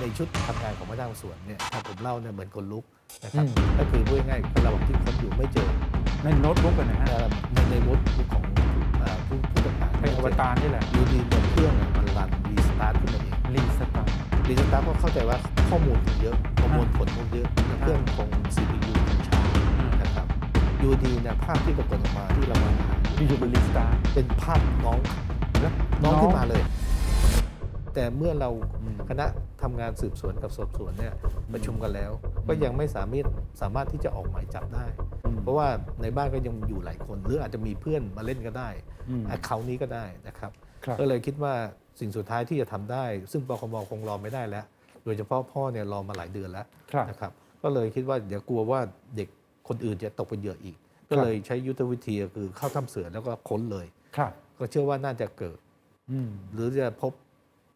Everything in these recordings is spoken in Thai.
ในชุดทำงานของพนักงานสวนเนี่ยถ้าผมเล่าเนี่ยเหมือนคนลุกนะครับอืม ก็คือพูดง่ายๆระหว่างที่ค้นอยู่ไม่เจอในโน้ตบุ๊กกันนะฮะแต่ในในวุฒิของเอ่อผู้ผู้ต้องหาในอวตารนี่แหละ อยูดีเนี่ยเครื่องอะมันรันรีสตาร์ทขึ้นมาเอง รีสตาร์รีสตาร์ทก็เข้าใจว่าข้อมูลคงเยอะประมวลผลคงเยอะแล้วเครื่องคง CPU คงช้านะครับยูดีเนี่ยภาพที่ปรากฏออกมาที่เรามาหาอยู่ๆเป็นรีสตาร์เป็นภาพน้องแล้วน้องขึ้นมาเลย แต่เมื่อเราอืมคณะทำงานสืบสวนกับสอบสวนเนี่ยประชุมกันแล้ว ก็ยังไม่สามารถสามารถที่จะออกหมายจับได้อืมเพราะว่าในบ้านก็ยังอยู่หลายคน หรืออาจจะมีเพื่อนมาเล่นก็ได้อืมแอคเคาท์นี้ก็ได้นะครับครับ ก็เลยคิดว่าสิ่งสุดท้ายที่จะทำได้ ซึ่งปคมคงรอไม่ได้แล้ว โดยเฉพาะพ่อเนี่ยรอมาหลายเดือนแล้วครับนะครับ ก็เลยคิดว่าเดี๋ยวกลัวว่าเด็กคนอื่นจะตกเป็นเหยื่ออีก ก็เลยใช้ยุทธวิธีก็คือเข้าถ้ำเสือแล้วก็ค้นเลยครับก็เชื่อว่าน่าจะเกิดอืมหรือจะพบ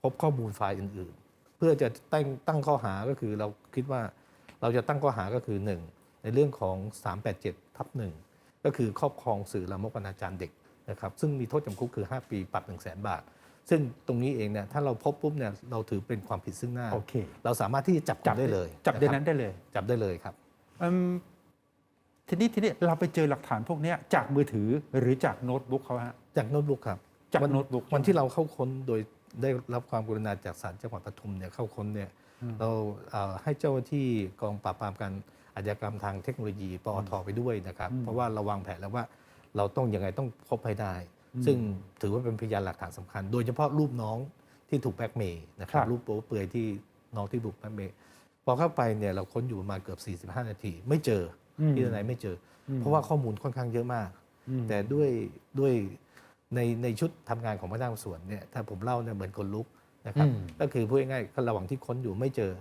พบข้อมูลไฟล์อื่น ๆ เพื่อจะตั้งตั้งข้อหาก็คือเราคิดว่าเราจะตั้งข้อหาก็คือ 1 ในเรื่องของ 387ทับหนึ่งก็คือครอบครองสื่อลามกอนาจารเด็กนะครับซึ่งมีโทษจำคุกคือ 5 ปีปรับ1 0 0 0 0แบาท ซึ่งตรงนี้เองเนี่ยถ้าเราพบปุ๊บเนี่ยเราถือเป็นความผิดซึ่งหน้าโอเคเราสามารถที่จะจับจับได้เลยจับในะคนั้รันได้เลย จับได้เลยครับอืมทีนี้ทีนี้เราไปเจอหลักฐานพวกเนี้ยจากมือถือหรือจากโน้ตบุ๊กเขาฮะจากโน้ตบุ๊กครับจากวัโน้ตบุ๊กวันที่เราเข้าค้นโดย ได้รับความกรุณาจากศาลจังหวัดปทุมเนี่ยเข้าค้นเนี่ยอืมเราเอ่อให้เจ้าหน้าที่กองปราบปรามการอาชญากรรมทางเทคโนโลยีปอทไปด้วยนะครับอืมเพราะว่าเราวางแผนแล้วว่าเราต้องยังไงต้องพบให้ได้อืมซึ่งถือว่าเป็นพยานหลักฐานสำคัญ โดยเฉพาะรูปน้องที่ถูกแบล็กเมย์นะครัครับบรูปโป๊เปลือยที่น้องที่ถูกแบล็กเมย์พอเข้าไปเนี่ยเราค้นอยู่ประมาณเกือบ 45 นาที ไม่เจออมที่ไหนไม่เจออมเพราะว่าข้อมูลค่อนข้างเยอะมากอืมแต่ด้วยด้วย ในในชุดทำงานของพนักงานสวนเนี่ยถ้าผมเล่าเนี่ยเหมือนคนลุกนะครับอืมก็คือพูดง่ายๆระหว่างที่ค้นอยู่ไม่เจอ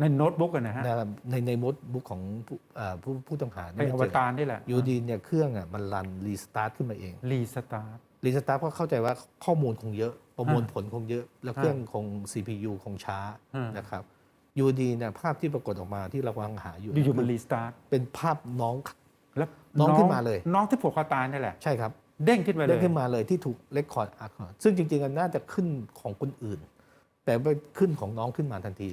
ในโน้ตบุ๊กกันนะฮะนะครับในในมดบุ๊กของผู้เอ่อผู้ผู้ต้องหาในเนี่ยอไม่วเจอตารนี่แหละอยูดีเนี่ยเครื่องอะมันรันรีสตาร์ทขึ้นมาเองรีสตาร์รีสตาร์ทก็เข้าใจว่าข้อมูลคงเยอะ ประมวลอ่าผลคงเยอะ แล้วอ่าเครื่องคง CPU คงช้าอ่านนะครับอยูดีเนี่ยภาพที่ปรากฏออกมาที่เรากำลังหาอยู่อยู่ๆมันคือรีสตาร์เป็นภาพน้องแล้วน้องขึ้นมาเลย น้องที่ผูกคอตายนี่แหละใช่ครับ เด้งขึ้นมาเลยเด้งขึ้นมาเลยที่ถูกเลคคอร์ดอักซึ่งจริงๆมันน่าจะขึ้นของคนอื่น แต่ไปขึ้นของน้องขึ้นมาทันที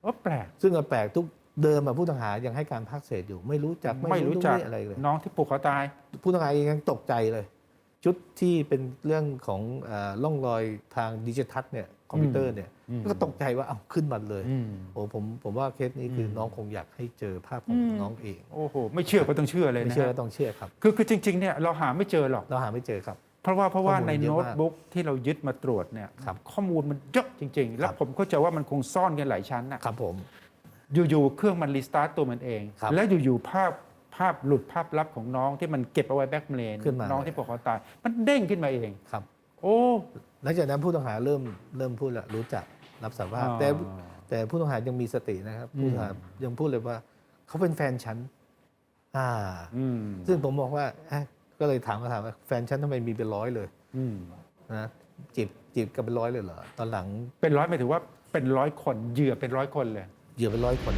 โอ้แปลกซึ่งก็แปลกทุกเดิมอะผู้ต้องหายังให้การภาคเศษอยู่ ไม่รู้จักไม่รู้จักอะไรเลย น้องที่ผูกคอตาย ผู้ต้องหาเองยังตกใจเลย ชุดที่เป็นเรื่องของเอ่อร่องรอยทางดิจิทัลเนี่ย คอมพิวเตอร์เนี่ยอืมก็ตกใจว่าเอาขึ้นมาเลยอืมโอ้ผมผมว่าเคสนี้คืออมน้องคงอยากให้เจอภาพของอืมน้องเองโอ้โหไม่เชื่อก็ต้องเชื่อเลยไม่นะเชื่อฮะก็ต้องเชื่อครับคือคือจริงๆเนี่ยเราหาไม่เจอหรอกเราหาไม่เจอครับเพราะว่าเพราะว่าข้อมูลในเยอะโน้ตมากบุ๊กที่เรายึดมาตรวจเนี่ยครับข้อมูลมันเยอะจริง ๆ แล้วครับผมเข้าใจว่ามันคงซ่อนกันหลายชั้นนะครับผม อยู่ๆเครื่องมันรีสตาร์ตตัวมันเองครับแล้วอยู่ๆภาพภาพหลุดภาพลับของน้องที่มันเก็บเอาไว้แบ็กเมลนขึ้นมาน้องที่ผูกคอตาย มันเด้งขึ้นมาเองครับ โอ้ หลังจากนั้นผู้ต้องหาเริ่มเริ่มพูดแล้วรู้จักรับสารภาพอ๋อแต่แต่ผู้ต้องหายังมีสตินะครับอืมผู้ต้องหายังพูดเลยว่าเขาเป็นแฟนฉันอ่าอืมซึ่งผมบอกว่าเอ๊ะก็เลยถามมาถามว่าแฟนฉันทำไมมีเป็นร้อยเลยอืมนะจีบจีบกันเป็นร้อยเลยเหรอตอนหลัง เป็นร้อยหมายถึงว่าเป็นร้อยคนเหยื่อเป็นร้อยคนเลยเหยื่อเป็นร้อยคน